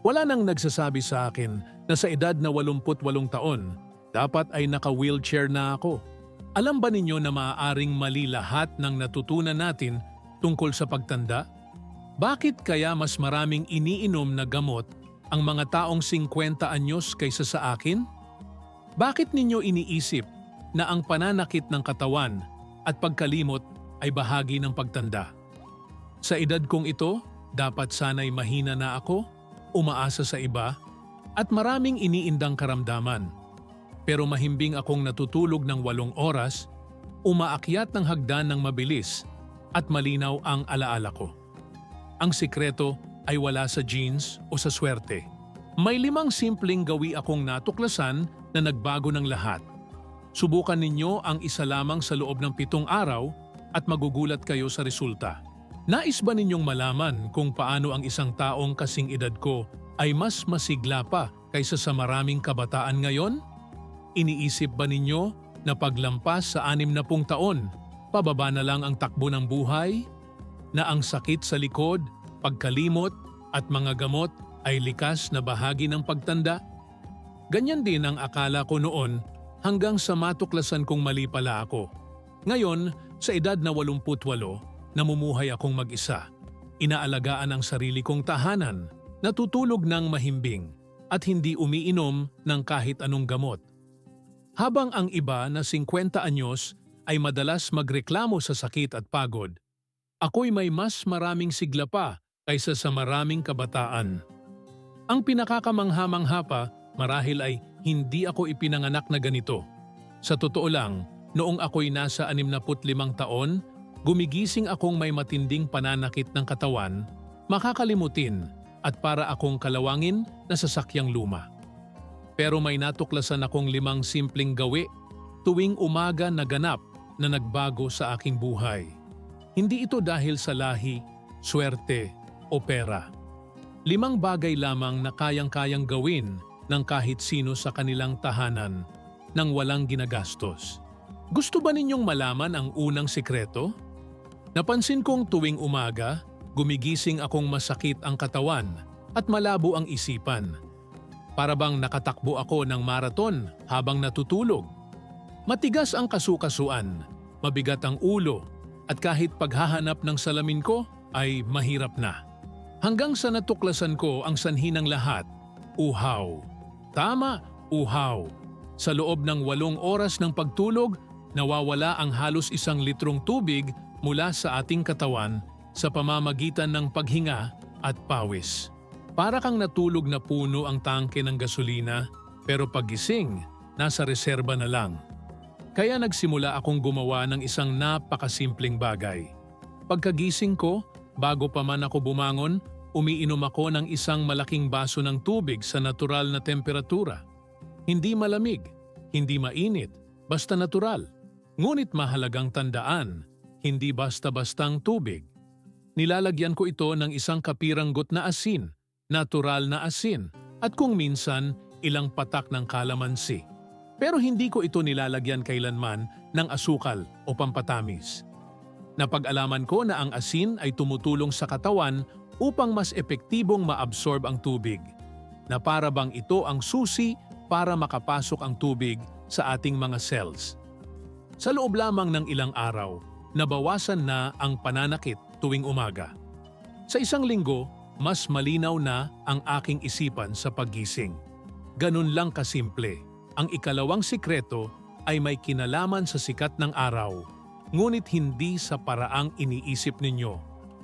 Wala nang nagsasabi sa akin na sa edad na 88 taon, dapat ay naka-wheelchair na ako. Alam ba ninyo na maaaring mali lahat ng natutunan natin tungkol sa pagtanda? Bakit kaya mas maraming iniinom na gamot ang mga taong 50 anyos kaysa sa akin? Bakit ninyo iniisip na ang pananakit ng katawan at pagkalimot ay bahagi ng pagtanda? Sa edad kong ito, dapat sana'y mahina na ako, umaasa sa iba, at maraming iniindang karamdaman. Pero mahimbing akong natutulog ng walong oras, umaakyat ng hagdan ng mabilis at malinaw ang alaala ko. Ang sikreto ay wala sa genes o sa swerte. May limang simpleng gawi akong natuklasan na nagbago ng lahat. Subukan ninyo ang isa lamang sa loob ng pitong araw at magugulat kayo sa resulta. Nais ba ninyong malaman kung paano ang isang taong kasing edad ko ay mas masigla pa kaysa sa maraming kabataan ngayon? Iniisip ba ninyo na paglampas sa anim na pung taon, pababa na lang ang takbo ng buhay? Na ang sakit sa likod, pagkalimot at mga gamot ay likas na bahagi ng pagtanda? Ganyan din ang akala ko noon hanggang sa matuklasan kong mali pala ako. Ngayon, sa edad na 88, namumuhay akong mag-isa. Inaalagaan ang sarili kong tahanan, natutulog ng mahimbing, at hindi umiinom ng kahit anong gamot. Habang ang iba na 50 anyos ay madalas magreklamo sa sakit at pagod, ako'y may mas maraming sigla pa kaysa sa maraming kabataan. Ang pinakakamangha-mangha pa marahil ay hindi ako ipinanganak na ganito. Sa totoo lang, noong ako'y nasa 65 taon, gumigising akong may matinding pananakit ng katawan, makakalimutin at para akong kalawangin na sasakyang luma. Pero may natuklasan akong limang simpleng gawi tuwing umaga na ganap na nagbago sa aking buhay. Hindi ito dahil sa lahi, swerte o pera. Limang bagay lamang na kayang-kayang gawin ng kahit sino sa kanilang tahanan nang walang ginagastos. Gusto ba ninyong malaman ang unang sikreto? Napansin kong tuwing umaga, gumigising akong masakit ang katawan at malabo ang isipan. Para bang nakatakbo ako ng maraton habang natutulog. Matigas ang kasukasuan, mabigat ang ulo, at kahit paghahanap ng salamin ko ay mahirap na. Hanggang sa natuklasan ko ang sanhi ng lahat, uhaw. Tama, uhaw. Sa loob ng walong oras ng pagtulog, nawawala ang halos isang litrong tubig mula sa ating katawan sa pamamagitan ng paghinga at pawis. Para kang natulog na puno ang tangke ng gasolina, pero pagising, nasa reserba na lang. Kaya nagsimula akong gumawa ng isang napakasimpleng bagay. Pagkagising ko, bago pa man ako bumangon, umiinom ako ng isang malaking baso ng tubig sa natural na temperatura. Hindi malamig, hindi mainit, basta natural. Ngunit mahalagang tandaan, hindi basta-bastang tubig. Nilalagyan ko ito ng isang kapiranggot na asin, natural na asin, at kung minsan, ilang patak ng kalamansi. Pero hindi ko ito nilalagyan kailanman ng asukal o pampatamis. Napag-alaman ko na ang asin ay tumutulong sa katawan upang mas epektibong maabsorb ang tubig, na para bang ito ang susi para makapasok ang tubig sa ating mga cells. Sa loob lamang ng ilang araw, nabawasan na ang pananakit tuwing umaga. Sa isang linggo, mas malinaw na ang aking isipan sa paggising. Ganun lang kasimple. Ang ikalawang sikreto ay may kinalaman sa sikat ng araw, ngunit hindi sa paraang iniisip ninyo.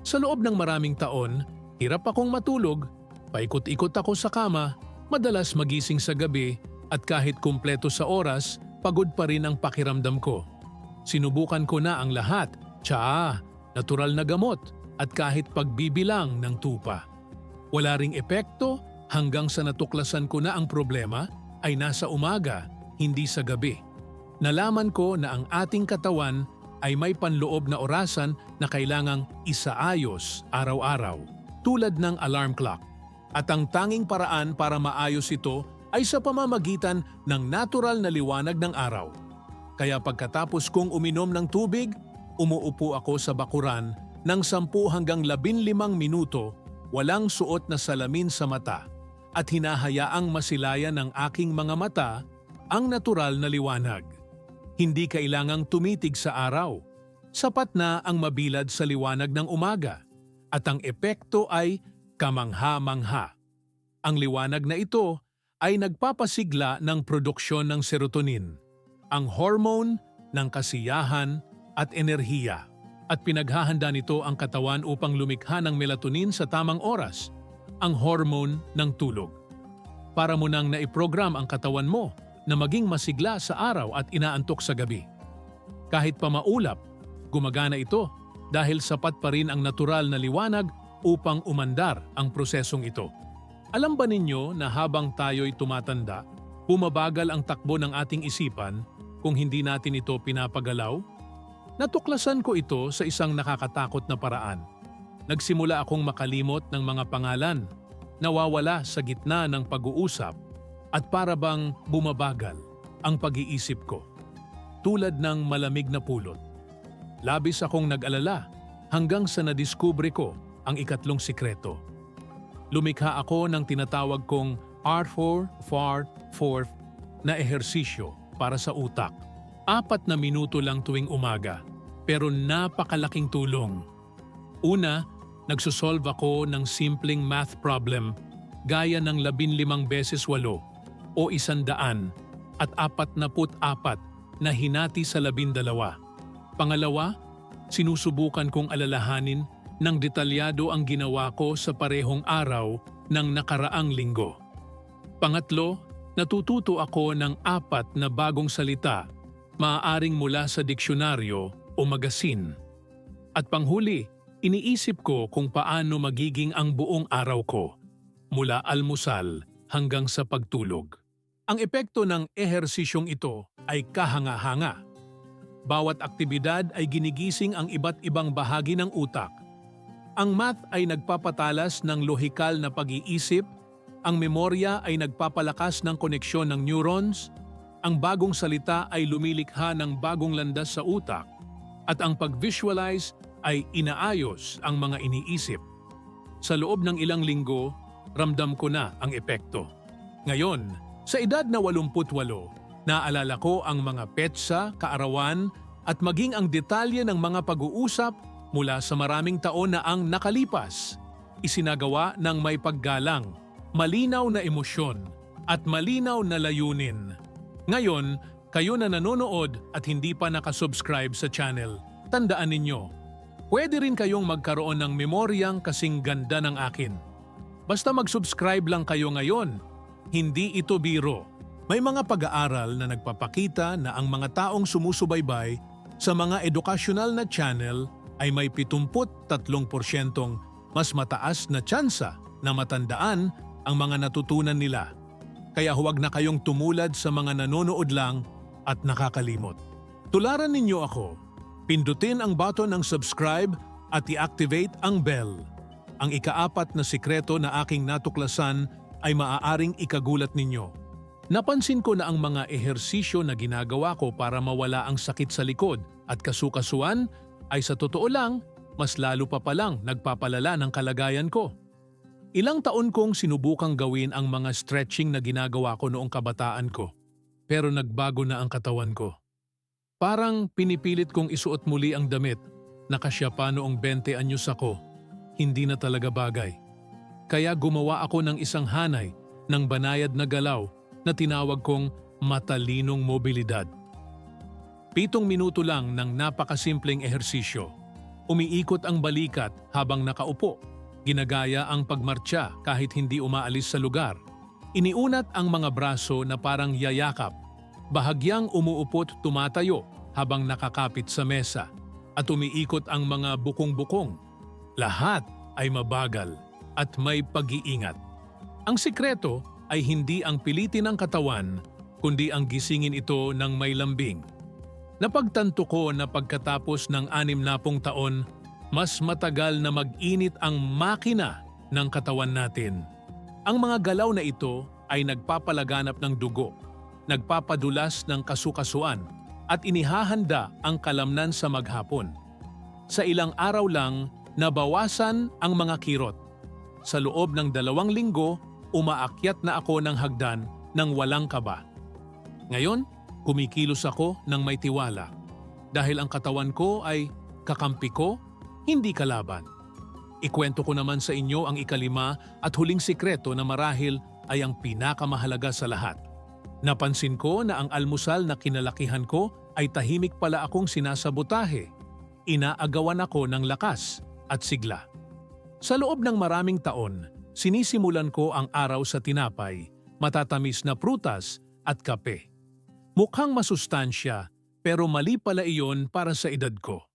Sa loob ng maraming taon, hirap akong matulog, paikot-ikot ako sa kama, madalas magising sa gabi at kahit kumpleto sa oras, pagod pa rin ang pakiramdam ko. Sinubukan ko na ang lahat, tsaa, natural na gamot at kahit pagbibilang ng tupa. Wala ring epekto hanggang sa natuklasan ko na ang problema ay nasa umaga, hindi sa gabi. Nalaman ko na ang ating katawan ay may panloob na orasan na kailangang isaayos araw-araw, tulad ng alarm clock. At ang tanging paraan para maayos ito ay sa pamamagitan ng natural na liwanag ng araw. Kaya pagkatapos kong uminom ng tubig, umuupo ako sa bakuran ng 10 hanggang 15 minuto, walang suot na salamin sa mata, at hinahayaang masilayan ng aking mga mata ang natural na liwanag. Hindi kailangang tumitig sa araw. Sapat na ang mabilad sa liwanag ng umaga at ang epekto ay kamangha-mangha. Ang liwanag na ito ay nagpapasigla ng produksyon ng serotonin, ang hormone ng kasiyahan at enerhiya. At pinaghahanda nito ang katawan upang lumikha ng melatonin sa tamang oras, ang hormone ng tulog. Para mo nang naiprogram ang katawan mo na maging masigla sa araw at inaantok sa gabi. Kahit pa maulap, gumagana ito dahil sapat pa rin ang natural na liwanag upang umandar ang prosesong ito. Alam ba ninyo na habang tayo'y tumatanda, bumabagal ang takbo ng ating isipan kung hindi natin ito pinapagalaw? Natuklasan ko ito sa isang nakakatakot na paraan. Nagsimula akong makalimot ng mga pangalan, nawawala sa gitna ng pag-uusap at para bang bumabagal ang pag-iisip ko. Tulad ng malamig na pulot. Labis akong nag-alala hanggang sa nadiskubre ko ang ikatlong sikreto. Lumikha ako ng tinatawag kong R4-4-4 na ehersisyo para sa utak. Apat na minuto lang tuwing umaga, pero napakalaking tulong. Una, nagsosolve ako ng simpleng math problem gaya ng labinlimang beses walo o isandaan at apat na put apat na hinati sa labindalawa. Pangalawa, sinusubukan kong alalahanin ng detalyado ang ginawa ko sa parehong araw ng nakaraang linggo. Pangatlo, natututo ako ng apat na bagong salita maaaring mula sa diksyonaryo o magasin. At panghuli, iniisip ko kung paano magiging ang buong araw ko, mula almusal hanggang sa pagtulog. Ang epekto ng ehersisyong ito ay kahanga-hanga. Bawat aktibidad ay ginigising ang iba't ibang bahagi ng utak. Ang math ay nagpapatalas ng lohikal na pag-iisip, ang memorya ay nagpapalakas ng koneksyon ng neurons, ang bagong salita ay lumilikha ng bagong landas sa utak, at ang pag-visualize ay inaayos ang mga iniisip. Sa loob ng ilang linggo, ramdam ko na ang epekto. Ngayon, sa edad na 88, naalala ko ang mga petsa, kaarawan, at maging ang detalye ng mga pag-uusap mula sa maraming taon na ang nakalipas. Isinagawa ng may paggalang, malinaw na emosyon, at malinaw na layunin. Ngayon, kayo na nanonood at hindi pa nakasubscribe sa channel, tandaan ninyo, pwede rin kayong magkaroon ng memoryang kasing ganda ng akin. Basta mag-subscribe lang kayo ngayon, hindi ito biro. May mga pag-aaral na nagpapakita na ang mga taong sumusubaybay sa mga edukasyonal na channel ay may 73% mas mataas na tsansa na matandaan ang mga natutunan nila. Kaya huwag na kayong tumulad sa mga nanonood lang at nakakalimot. Tularan ninyo ako. Pindutin ang button ng subscribe at i-activate ang bell. Ang ikaapat na sikreto na aking natuklasan ay maaaring ikagulat ninyo. Napansin ko na ang mga ehersisyo na ginagawa ko para mawala ang sakit sa likod at kasukasuan ay sa totoo lang, mas lalo pa palang nagpapalala ng kalagayan ko. Ilang taon kong sinubukang gawin ang mga stretching na ginagawa ko noong kabataan ko, pero nagbago na ang katawan ko. Parang pinipilit kong isuot muli ang damit na kasya pa noong 20 anyos ako, hindi na talaga bagay. Kaya gumawa ako ng isang hanay ng banayad na galaw na tinawag kong matalinong mobilidad. Pitong minuto lang ng napakasimpleng ehersisyo. Umiikot ang balikat habang nakaupo Ginagaya ang pagmartsa kahit hindi umaalis sa lugar. Iniunat ang mga braso na parang yayakap. Bahagyang umuupot tumatayo habang nakakapit sa mesa at umiikot ang mga bukong-bukong. Lahat ay mabagal at may pag-iingat. Ang sikreto ay hindi ang pilitin ng katawan, kundi ang gisingin ito ng may lambing. Napagtanto ko na pagkatapos ng anim na pong taon mas matagal na mag-init ang makina ng katawan natin. Ang mga galaw na ito ay nagpapalaganap ng dugo, nagpapadulas ng kasukasuan at inihahanda ang kalamnan sa maghapon. Sa ilang araw lang, nabawasan ang mga kirot. Sa loob ng dalawang linggo, umaakyat na ako ng hagdan ng walang kaba. Ngayon, kumikilos ako ng may tiwala dahil ang katawan ko ay kakampi ko, hindi kalaban. Ikwento ko naman sa inyo ang ikalima at huling sikreto na marahil ay ang pinakamahalaga sa lahat. Napansin ko na ang almusal na kinalakihan ko ay tahimik pala akong sinasabotahe. Inaagawan ako ng lakas at sigla. Sa loob ng maraming taon, sinisimulan ko ang araw sa tinapay, matatamis na prutas at kape. Mukhang masustansya pero mali pala iyon para sa edad ko.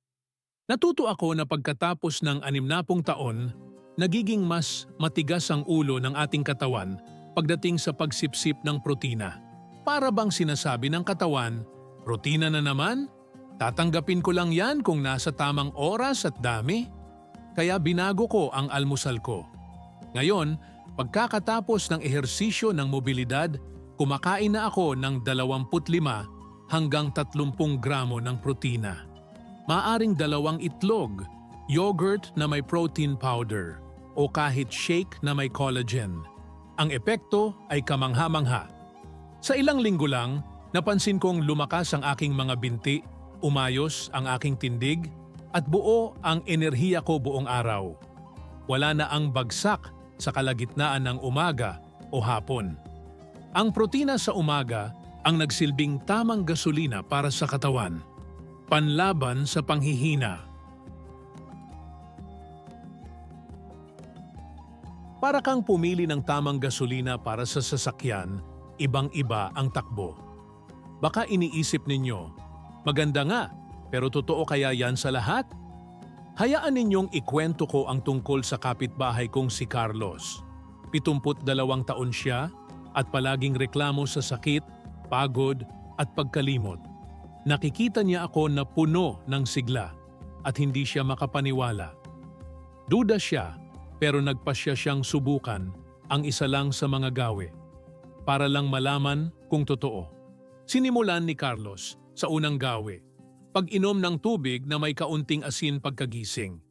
Natuto ako na pagkatapos ng animnapong taon, nagiging mas matigas ang ulo ng ating katawan pagdating sa pagsipsip ng protina. Para bang sinasabi ng katawan, protina na naman? Tatanggapin ko lang yan kung nasa tamang oras at dami. Kaya binago ko ang almusal ko. Ngayon, pagkakatapos ng ehersisyo ng mobilidad, kumakain na ako ng 25 hanggang 30 gramo ng protina. Maaring dalawang itlog, yogurt na may protein powder, o kahit shake na may collagen. Ang epekto ay kamangha-mangha. Sa ilang linggo lang, napansin kong lumakas ang aking mga binti, umayos ang aking tindig, at buo ang enerhiya ko buong araw. Wala na ang bagsak sa kalagitnaan ng umaga o hapon. Ang protina sa umaga ang nagsilbing tamang gasolina para sa katawan. Panlaban sa panghihina. Para kang pumili ng tamang gasolina para sa sasakyan, ibang-iba ang takbo. Baka iniisip ninyo, maganda nga, pero totoo kaya yan sa lahat? Hayaan ninyong ikwento ko ang tungkol sa kapitbahay kong si Carlos. 72 taon siya at palaging reklamo sa sakit, pagod at pagkalimot. Nakikita niya ako na puno ng sigla at hindi siya makapaniwala. Duda siya pero nagpasya siyang subukan ang isa lang sa mga gawe para lang malaman kung totoo. Sinimulan ni Carlos sa unang gawe, pag-inom ng tubig na may kaunting asin pagkagising.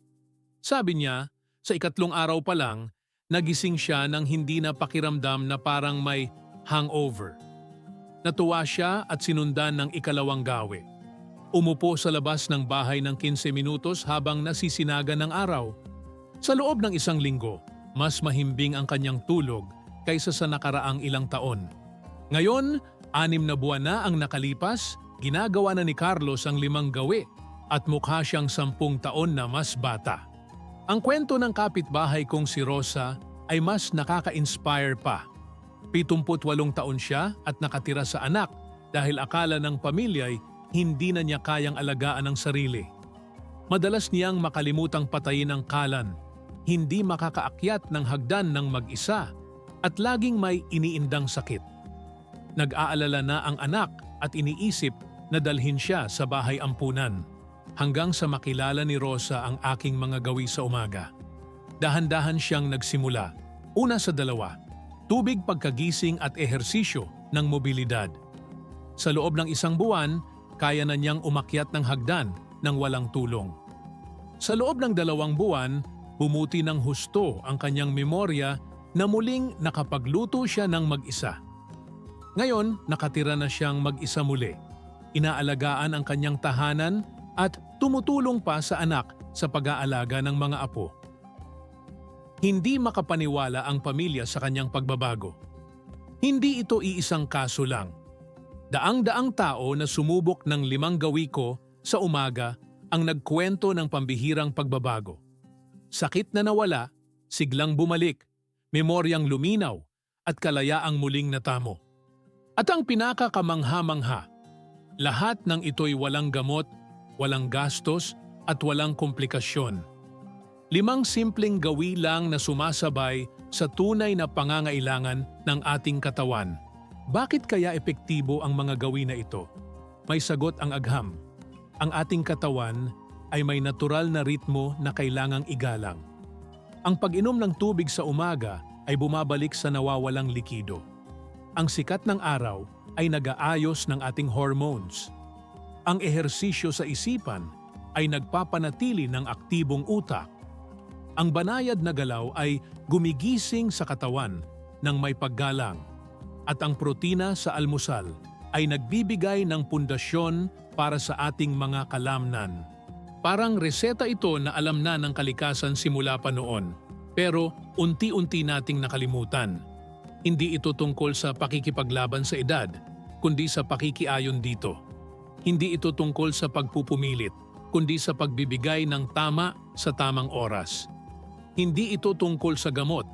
Sabi niya, sa ikatlong araw pa lang, nagising siya nang hindi na pakiramdam na parang may hangover. Natuwa siya at sinundan ng ikalawang gawe. Umupo sa labas ng bahay ng 15 minutos habang nasisinaga ng araw. Sa loob ng isang linggo, mas mahimbing ang kanyang tulog kaysa sa nakaraang ilang taon. Ngayon, anim na buwan na ang nakalipas, ginagawa na ni Carlos ang limang gawi at mukha siyang sampung taon na mas bata. Ang kwento ng kapitbahay kong si Rosa ay mas nakaka-inspire pa. 78 taon siya at nakatira sa anak dahil akala ng pamilya ay hindi na niya kayang alagaan ang sarili. Madalas niyang makalimutang patayin ang kalan, hindi makakaakyat ng hagdan ng mag-isa at laging may iniindang sakit. Nag-aalala na ang anak at iniisip na dalhin siya sa bahay ampunan hanggang sa makilala ni Rosa ang aking mga gawi sa umaga. Dahan-dahan siyang nagsimula. Una sa dalawa, tubig pagkagising at ehersisyo ng mobilidad. Sa loob ng isang buwan, kaya na niyang umakyat ng hagdan ng walang tulong. Sa loob ng dalawang buwan, bumuti ng husto ang kanyang memorya na muling nakapagluto siya ng mag-isa. Ngayon, nakatira na siyang mag-isa muli. Inaalagaan ang kanyang tahanan at tumutulong pa sa anak sa pag-aalaga ng mga apo. Hindi makapaniwala ang pamilya sa kanyang pagbabago. Hindi ito iisang kaso lang. Daang-daang tao na sumubok ng limang gawi ko sa umaga ang nagkwento ng pambihirang pagbabago. Sakit na nawala, siglang bumalik, memoryang luminaw, at kalayaang muling natamo. At ang pinakakamangha-mangha, lahat ng ito'y walang gamot, walang gastos, at walang komplikasyon. Limang simpleng gawi lang na sumasabay sa tunay na pangangailangan ng ating katawan. Bakit kaya epektibo ang mga gawi na ito? May sagot ang agham. Ang ating katawan ay may natural na ritmo na kailangang igalang. Ang pag-inom ng tubig sa umaga ay bumabalik sa nawawalang likido. Ang sikat ng araw ay nagaayos ng ating hormones. Ang ehersisyo sa isipan ay nagpapanatili ng aktibong utak. Ang banayad na galaw ay gumigising sa katawan ng may paggalang. At ang protina sa almusal ay nagbibigay ng pundasyon para sa ating mga kalamnan. Parang reseta ito na alam na ng kalikasan simula pa noon, pero unti-unti nating nakalimutan. Hindi ito tungkol sa pakikipaglaban sa edad, kundi sa pakikiayon dito. Hindi ito tungkol sa pagpupumilit, kundi sa pagbibigay ng tama sa tamang oras. Hindi ito tungkol sa gamot,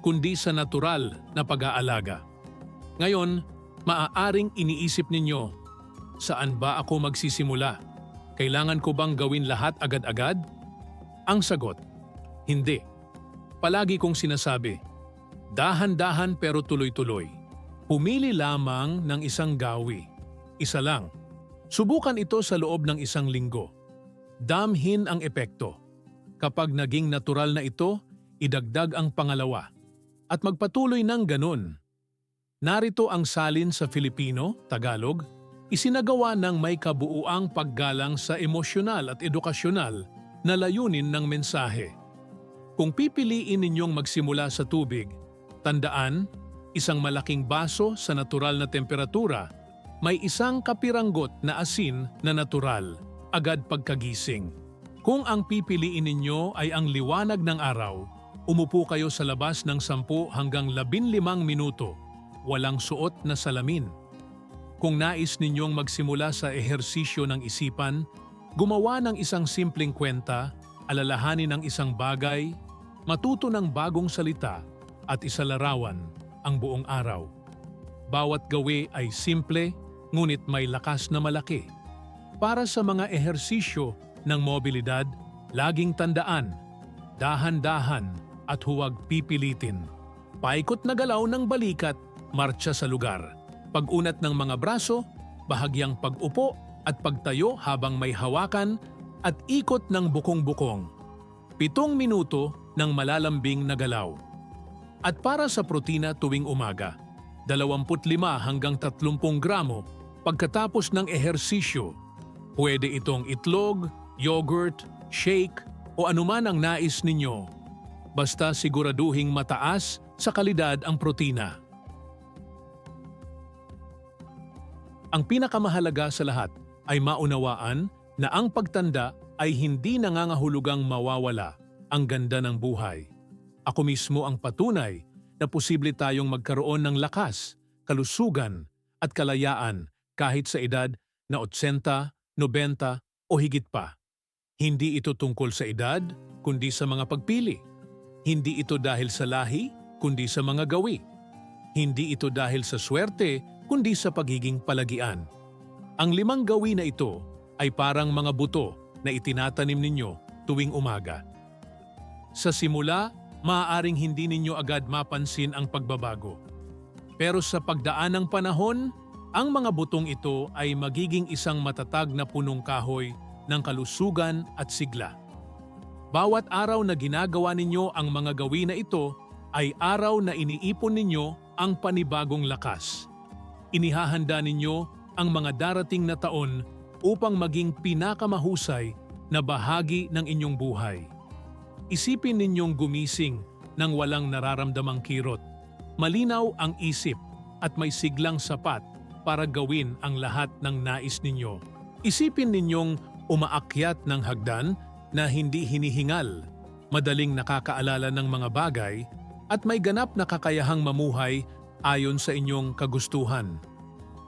kundi sa natural na pag-aalaga. Ngayon, maaaring iniisip ninyo, saan ba ako magsisimula? Kailangan ko bang gawin lahat agad-agad? Ang sagot, hindi. Palagi kong sinasabi, dahan-dahan pero tuloy-tuloy. Pumili lamang ng isang gawi. Isa lang. Subukan ito sa loob ng isang linggo. Damhin ang epekto. Kapag naging natural na ito, idagdag ang pangalawa. At magpatuloy ng ganun. Narito ang salin sa Filipino, Tagalog, isinagawa ng may kabuuang paggalang sa emosyonal at edukasyonal na layunin ng mensahe. Kung pipiliin ninyong magsimula sa tubig, tandaan, isang malaking baso sa natural na temperatura, may isang kapiranggot na asin na natural, agad pagkagising. Kung ang pipiliin ninyo ay ang liwanag ng araw, umupo kayo sa labas ng 10 hanggang 15 minuto, walang suot na salamin. Kung nais ninyong magsimula sa ehersisyo ng isipan, gumawa ng isang simpleng kwenta, alalahanin ng isang bagay, matuto ng bagong salita at isalarawan ang buong araw. Bawat gawi ay simple ngunit may lakas na malaki. Para sa mga ehersisyo ng mobilidad, laging tandaan, dahan-dahan at huwag pipilitin. Paikot na galaw ng balikat, marcha sa lugar. Pag-unat ng mga braso, bahagyang pag-upo at pagtayo habang may hawakan at ikot ng bukong-bukong. Pitong minuto ng malalambing na galaw. At para sa protina tuwing umaga, 25 hanggang 30 gramo pagkatapos ng ehersisyo. Pwede itong itlog, yogurt, shake o anuman ang nais ninyo. Basta siguraduhing mataas sa kalidad ang protina. Ang pinakamahalaga sa lahat ay maunawaan na ang pagtanda ay hindi nangangahulugang mawawala ang ganda ng buhay. Ako mismo ang patunay na posible tayong magkaroon ng lakas, kalusugan at kalayaan kahit sa edad na 80, 90 o higit pa. Hindi ito tungkol sa edad, kundi sa mga pagpili. Hindi ito dahil sa lahi, kundi sa mga gawi. Hindi ito dahil sa swerte, kundi sa pagiging palagian. Ang limang gawi na ito ay parang mga buto na itinatanim ninyo tuwing umaga. Sa simula, maaaring hindi ninyo agad mapansin ang pagbabago. Pero sa pagdaan ng panahon, ang mga butong ito ay magiging isang matatag na punong kahoy ng kalusugan at sigla. Bawat araw na ginagawa ninyo ang mga gawin na ito ay araw na iniipon ninyo ang panibagong lakas. Inihahanda ninyo ang mga darating na taon upang maging pinakamahusay na bahagi ng inyong buhay. Isipin ninyong gumising nang walang nararamdamang kirot. Malinaw ang isip at may siglang sapat para gawin ang lahat ng nais ninyo. Isipin ninyong umaakyat ng hagdan na hindi hinihingal, madaling nakakaalala ng mga bagay at may ganap na kakayahang mamuhay ayon sa inyong kagustuhan.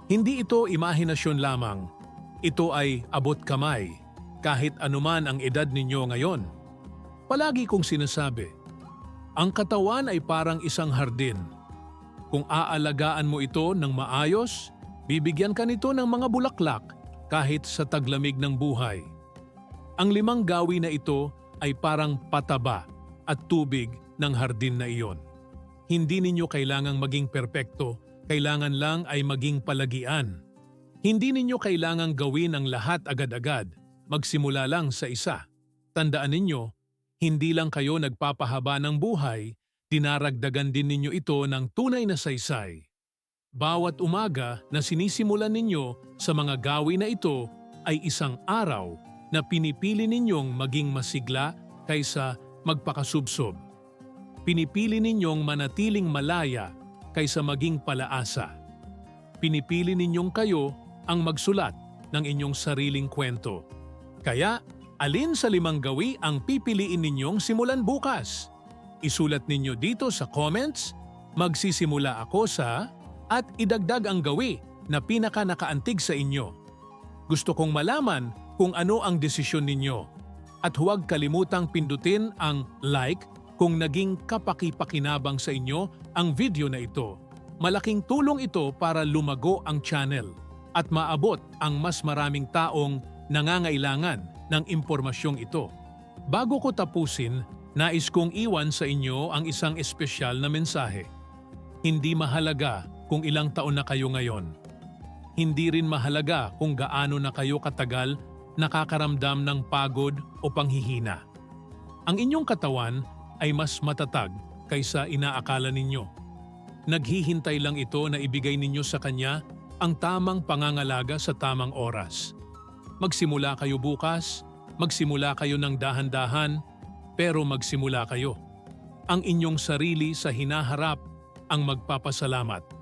Hindi ito imahinasyon lamang, ito ay abot kamay kahit anuman ang edad ninyo ngayon. Palagi kong sinasabi, ang katawan ay parang isang hardin. Kung aalagaan mo ito ng maayos, bibigyan ka nito ng mga bulaklak kahit sa taglamig ng buhay. Ang limang gawi na ito ay parang pataba at tubig ng hardin na iyon. Hindi ninyo kailangang maging perpekto, kailangan lang ay maging palagian. Hindi ninyo kailangang gawin ang lahat agad-agad, magsimula lang sa isa. Tandaan ninyo, hindi lang kayo nagpapahaba ng buhay, dinaragdagan din ninyo ito ng tunay na saysay. Bawat umaga na sinisimulan ninyo sa mga gawi na ito ay isang araw na pinipili ninyong maging masigla kaysa magpakasubsob. Pinipili ninyong manatiling malaya kaysa maging palaasa. Pinipili ninyong kayo ang magsulat ng inyong sariling kwento. Kaya, alin sa limang gawi ang pipiliin ninyong simulan bukas? Isulat ninyo dito sa comments, magsisimula ako sa at idagdag ang gawi na pinaka nakaantig sa inyo. Gusto kong malaman kung ano ang desisyon ninyo. At huwag kalimutang pindutin ang like kung naging kapaki-pakinabang sa inyo ang video na ito. Malaking tulong ito para lumago ang channel at maabot ang mas maraming taong nangangailangan ng impormasyong ito. Bago ko tapusin, nais kong iwan sa inyo ang isang espesyal na mensahe. Hindi mahalaga kung ilang taon na kayo ngayon. Hindi rin mahalaga kung gaano na kayo katagal nakakaramdam ng pagod o panghihina. Ang inyong katawan ay mas matatag kaysa inaakala ninyo. Naghihintay lang ito na ibigay ninyo sa kanya ang tamang pangangalaga sa tamang oras. Magsimula kayo bukas, magsimula kayo ng dahan-dahan, pero magsimula kayo. Ang inyong sarili sa hinaharap ang magpapasalamat.